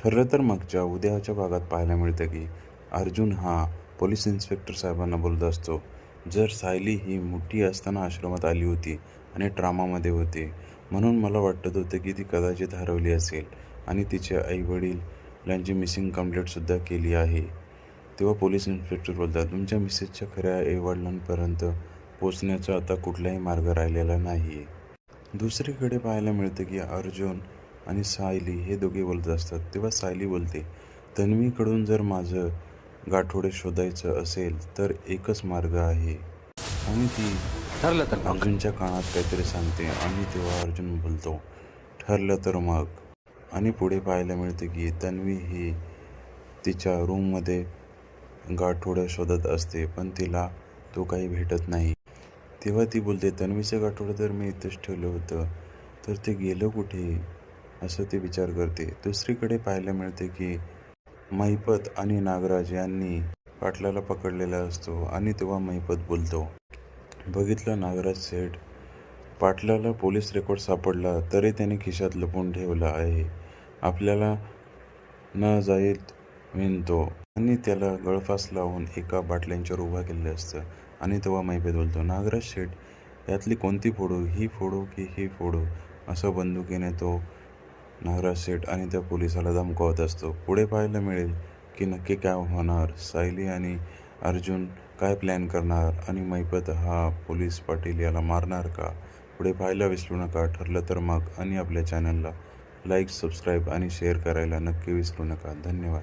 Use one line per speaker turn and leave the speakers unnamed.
ठरलं तर मागच्या उद्याच्या भागात पाहायला मिळतं की अर्जुन हा पोलीस इन्स्पेक्टर साहेबांना बोलत असतो. जर सायली ही मोठी असताना आश्रमात आली होती आणि ट्रामामध्ये होती म्हणून मला वाटत होतं की ती कदाचित हरवली असेल आणि तिचे आईवडिलांची मिसिंग कंप्लेंटसुद्धा केली आहे. तेव्हा पोलीस इन्स्पेक्टर बोलतात तुमच्या मिसेसच्या खऱ्या आईवडिलांपर्यंत पोचण्याचा आता कुठलाही मार्ग राहिलेला नाही आहे दुसरीकडे पाहायला मिळतं की अर्जुन आणि सायली हे दोघे बोलत असतात. तेव्हा सायली बोलते तन्वीकडून जर माझं गाठोडे शोधायचं असेल तर एकच मार्ग आहे. आणि ती
ठरलं तर.
अर्जुनच्या कानात काहीतरी सांगते आणि तेव्हा अर्जुन बोलतो ठरलं तर मग. आणि पुढे पाहायला मिळते की तन्वी ही तिच्या रूममध्ये गाठोडं शोधत असते पण तिला तो काही भेटत नाही. तेव्हा ती बोलते तन्वीचं गाठोडं तर मी इथंच ठेवलं होतं तर ते गेलं कुठे? असं ती विचार करते. दुसरीकडे पाहायला मिळते की महिपत आणि नागराज यांनी पाटलाला पकडलेला असतो आणि तेव्हा महिपत बोलतो बघितलं नागराज सेठ पाटलाला पोलीस रेकॉर्ड सापडला तरी त्याने खिशात लपून ठेवला आहे. आपल्याला न जाईल विणतो आणि त्याला गळफास लावून एका बाटल्यांच्यावर उभा केलेलं असतं. आणि तेव्हा मैपेत बोलतो नागराज शेठ यातली कोणती फोडू? ही फोडू की ही फोडू? असं बंदुकीने तो नागराज शेठ आणि त्या पोलिसाला धमकावत असतो. पुढे पाहायला मिळेल की नक्की काय होणार. सायली आणि अर्जुन काय प्लॅन करणार आणि मैपत हा पोलीस पाटील याला मारणार का? पुढे पाहायला विसरू नका. ठरलं तर मग आणि आपल्या चॅनलला लाईक सबस्क्राईब आणि शेअर करायला नक्की विसरू नका. धन्यवाद.